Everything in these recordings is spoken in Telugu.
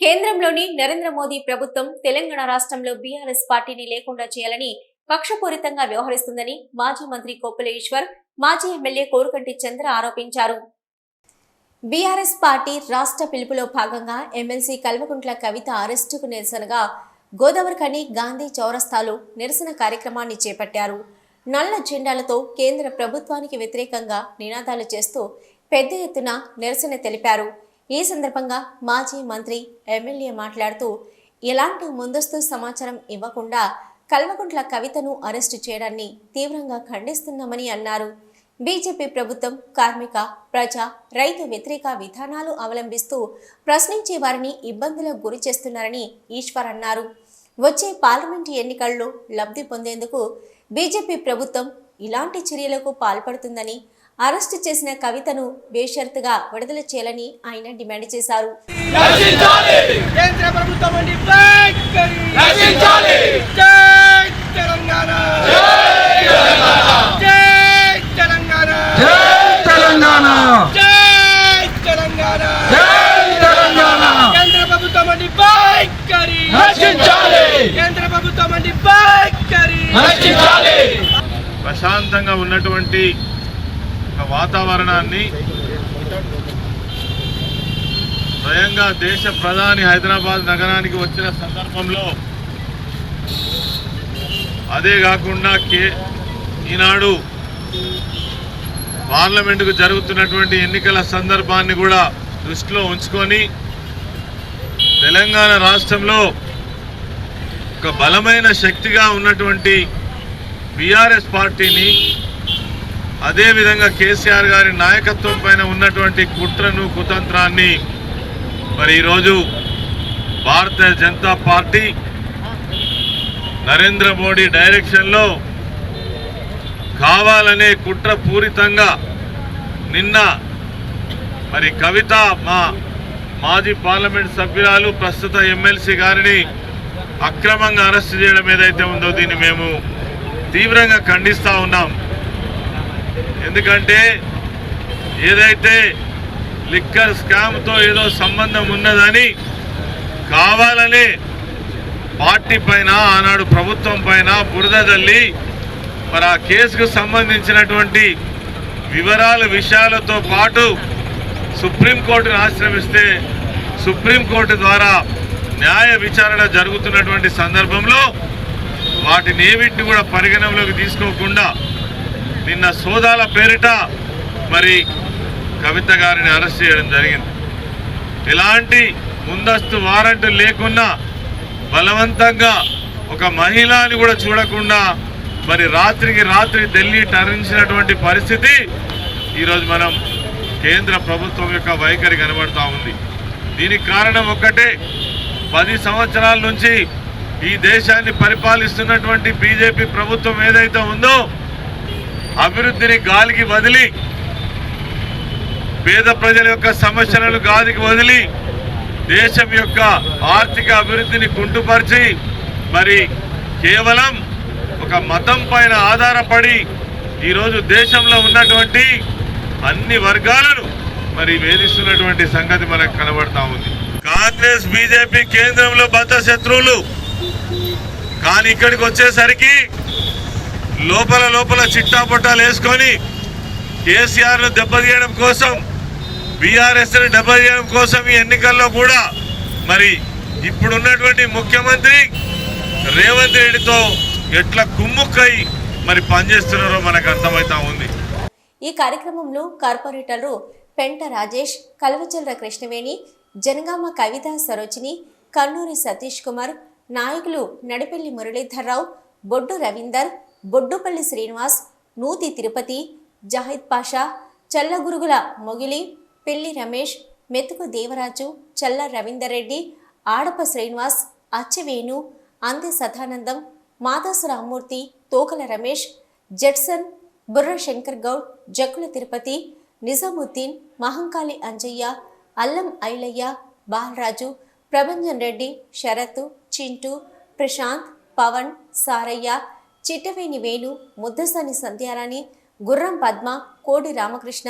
కేంద్రంలోని నరేంద్ర మోదీ ప్రభుత్వం తెలంగాణ రాష్ట్రంలో బీఆర్ఎస్ పార్టీని లేకుండా చేయాలని పక్షపూరితంగా వ్యవహరిస్తుందని మాజీ మంత్రి కొప్పుల ఈశ్వర్ మాజీ ఎమ్మెల్యే కోరుకంటి చంద్ర ఆరోపించారు. బీఆర్ఎస్ పార్టీ రాష్ట్ర పిలుపులో భాగంగా ఎమ్మెల్సీ కల్వకుంట్ల కవిత అరెస్టుకు నిరసనగా గోదావరిఖని గాంధీ చౌరస్తాలో నిరసన కార్యక్రమాన్ని చేపట్టారు. నల్ల జెండాలతో కేంద్ర ప్రభుత్వానికి వ్యతిరేకంగా నినాదాలు చేస్తూ పెద్ద ఎత్తున నిరసన తెలిపారు. ఈ సందర్భంగా మాజీ మంత్రి ఎమ్మెల్యే మాట్లాడుతూ ఎలాంటి ముందస్తు సమాచారం ఇవ్వకుండా కల్వకుంట్ల కవితను అరెస్టు చేయడాన్ని తీవ్రంగా ఖండిస్తున్నామని అన్నారు. బీజేపీ ప్రభుత్వం కార్మిక ప్రజా రైతు వ్యతిరేక విధానాలు అవలంబిస్తూ ప్రశ్నించే వారిని ఇబ్బందులకు గురి చేస్తున్నారని ఈశ్వర్ అన్నారు. వచ్చే పార్లమెంటు ఎన్నికల్లో లబ్ధి పొందేందుకు బీజేపీ ప్రభుత్వం ఇలాంటి చర్యలకు పాల్పడుతుందని అరెస్టు చేసిన కవితను బేషరతుగా విడుదల చేయాలని ఆయన డిమాండ్ చేశారు. ప్రశాంతంగా ఉన్నటువంటి ఒక వాతావరణాన్ని స్వయంగా దేశ ప్రధాని హైదరాబాద్ నగరానికి వచ్చిన సందర్భంలో అదే కాకుండా కే ఈనాడు పార్లమెంటుకు జరుగుతున్నటువంటి ఎన్నికల సందర్భాన్ని కూడా దృష్టిలో ఉంచుకొని తెలంగాణ రాష్ట్రంలో ఒక బలమైన శక్తిగా ఉన్నటువంటి బీఆర్ఎస్ పార్టీని అదేవిధంగా కేసీఆర్ గారి నాయకత్వం పైన ఉన్నటువంటి కుట్రను కుతంత్రాన్ని మరి ఈరోజు భారతీయ జనతా పార్టీ నరేంద్ర మోడీ డైరెక్షన్లో కావాలనే కుట్ర పూరితంగా నిన్న మరి కవిత మా మాజీ పార్లమెంట్ సభ్యురాలు ప్రస్తుత ఎమ్మెల్సీ గారిని అక్రమంగా అరెస్ట్ చేయడం ఏదైతే ఉందో దీన్ని మేము తీవ్రంగా ఖండిస్తూ ఉన్నాం. ఎందుకంటే ఏదైతే లిక్కర్ స్కామ్తో ఏదో సంబంధం ఉన్నదని కావాలని పార్టీ పైన ఆనాడు ప్రభుత్వం పైన బురద తల్లి మరి ఆ కేసుకు సంబంధించినటువంటి వివరాల విషయాలతో పాటు సుప్రీంకోర్టును ఆశ్రమిస్తే సుప్రీంకోర్టు ద్వారా న్యాయ విచారణ జరుగుతున్నటువంటి సందర్భంలో వాటిని ఏమిటి కూడా పరిగణనలోకి తీసుకోకుండా నిన్న సోదాల పేరిట మరి కవిత గారిని అరెస్ట్ చేయడం జరిగింది. ఎలాంటి ముందస్తు వారెంట్ లేకున్నా బలవంతంగా ఒక మహిళని కూడా చూడకుండా మరి రాత్రికి రాత్రి ఢిల్లీ టరించినటువంటి పరిస్థితి ఈరోజు మనం కేంద్ర ప్రభుత్వం యొక్క వైఖరి కనబడతా ఉంది. దీనికి కారణం ఒక్కటే పది సంవత్సరాల నుంచి ఈ దేశాన్ని పరిపాలిస్తున్నటువంటి బీజేపీ ప్రభుత్వం ఏదైతే ఉందో అభివృద్ధిని గాలికి వదిలి పేద ప్రజల యొక్క సమస్యలను గాలికి వదిలి దేశం యొక్క ఆర్థిక అభివృద్ధిని కుంటుపరిచి మరి కేవలం ఒక మతం పైన ఆధారపడి ఈరోజు దేశంలో ఉన్నటువంటి అన్ని వర్గాలను మరి వేధిస్తున్నటువంటి సంగతి మనకు కనబడతా ఉంది. కాంగ్రెస్ బీజేపీ కేంద్రంలో బద్ద శత్రువులు కానీ ఇక్కడికి వచ్చేసరికి లోపల లోపల చిట్టా పొట్టాలు వేసుకొని కేసీఆర్ను దెబ్బతీయడం కోసం బీఆర్ఎస్ని దెబ్బతీయడం కోసం ఈ ఎన్నికల్లో కూడా మరి ఇప్పుడున్నటువంటి ముఖ్యమంత్రి రేవంత్ రెడ్డితో ఎట్లా కుమ్ముక్కై మరి పనిచేస్తున్నారో మనకు అర్థమవుతా ఉంది. ఈ కార్యక్రమంలో కార్పొరేటర్లు పెంట రాజేష్ కల్వచల్ర కృష్ణవేణి జనగామ కవిత సరోజిని కన్నూరి సతీష్ కుమార్ నాయకులు నడిపెల్లి మురళీధర్రావు బొడ్డు రవీందర్ బొడ్డుపల్లి శ్రీనివాస్ నూతి తిరుపతి జాహిద్ పాషా చల్లగురుగుల మొగిలి పెళ్ళి రమేష్ మెతుకు దేవరాజు చల్ల రవీందర్ రెడ్డి ఆడప శ్రీనివాస్ అచ్చవేణు అంది సదానందం మాదాసు రామ్మూర్తి తోకల రమేష్ జడ్సన్ బుర్ర శంకర్ గౌడ్ జక్కుల తిరుపతి నిజాముద్దీన్ మహంకాళి అంజయ్య అల్లం ఐలయ్య బాలరాజు ప్రభంజన్ రెడ్డి శరత్ చింటూ ప్రశాంత్ పవన్ సారయ్య చిట్టవేణి వేణు ముద్దసాని సంధ్యారాణి గుర్రం పద్మ కోడి రామకృష్ణ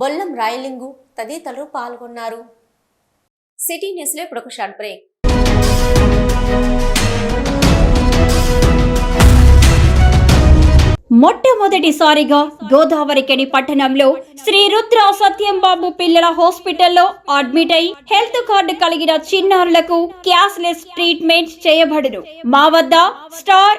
బొల్లం రాయలింగు తదితరులు పాల్గొన్నారు. సిటీ న్యూస్లో ఇప్పుడు ఒక షార్ట్ బ్రేక్. మొట్టమొదటిసారిగా గోదావరికని పట్టణంలో శ్రీ రుద్ర సత్యం బాబు పిల్లల హాస్పిటల్లో అడ్మిట్ అయి హెల్త్ కార్డు కలిగిన చిన్నారులకు క్యాష్లెస్ ట్రీట్మెంట్ చేయబడును. మా వద్ద స్టార్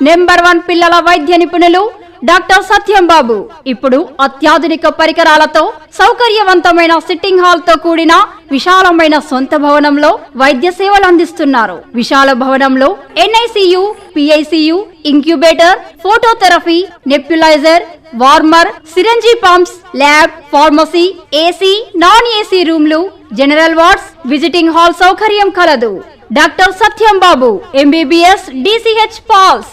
నెంబర్ వన్ పిల్లల వైద్య నిపుణులు డాక్టర్ సత్యం బాబు. ఇప్పుడు అత్యాధునిక పరికరాలతో సౌకర్యవంతమైన సిట్టింగ్ హాల్తో కూడిన విశాలమైన సొంత భవనంలో వైద్య సేవలు అందిస్తున్నారు. విశాల భవనంలో NICU PICU incubator phototherapy nebuliser warmer syringe pumps lab pharmacy AC non AC రూమ్లు జనరల్ వార్డ్స్ విజిటింగ్ హాల్ సౌకర్యం కలదు. Doctor Satyam Babu MBBS DCH PALS.